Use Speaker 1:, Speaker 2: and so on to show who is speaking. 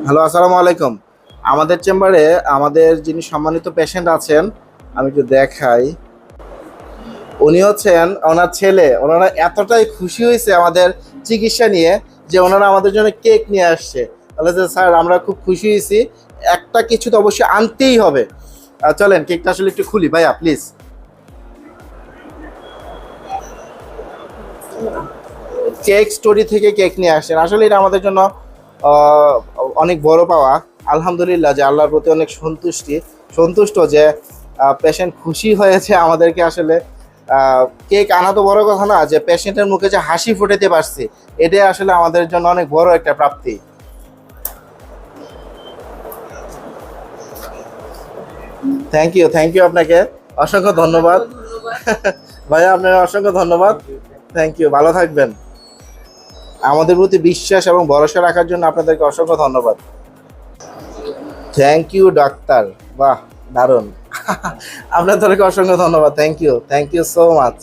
Speaker 1: Hello, আসসালামু আলাইকুম। আমাদের চেম্বারে আমাদের যিনি সম্মানিত পেশেন্ট আছেন, আমি একটু দেখাই। উনি হচ্ছেন ওনার ছেলে। ওনারা এতটাই খুশি হয়েছে আমাদের চিকিৎসা নিয়ে যে ওনারা আমাদের জন্য কেক নিয়ে আসছে। তাহলে স্যার, আমরা খুব খুশি হয়েছি। একটা কিছু তো অবশ্যই আনতেই হবে। চলেন, কেকটা আসলে একটু খুলি ভাইয়া, প্লিজ। কেক স্টোরি থেকে কেক নিয়ে আসছেন। আসলে এটা আমাদের জন্য অনেক বড় পাওয়া। আলহামদুলিল্লাহ যে আল্লাহর প্রতি অনেক সন্তুষ্টি। সন্তুষ্ট যে পেশেন্ট খুশি হয়েছে আমাদেরকে আসলে। কেক আনা তো বড় কথা না যে পেশেন্টের মুখে যে হাসি ফুটাতে পারছি এটাই আসলে আমাদের জন্য অনেক বড় একটা প্রাপ্তি। থ্যাংক ইউ থ্যাংক ইউ আপনাকে। অসংখ্য ধন্যবাদ। ভাইয়া আপনার অসংখ্য ধন্যবাদ। থ্যাংক ইউ ভালো থাকবেন। আমাদের প্রতি বিশ্বাস এবং ভরসা রাখার জন্য আপনাদেরকে অসংখ্য ধন্যবাদ। থ্যাংক ইউ ডাক্তার বাহ, দারুণ। আপনাদেরকে অসংখ্য ধন্যবাদ। Thank you thank you so much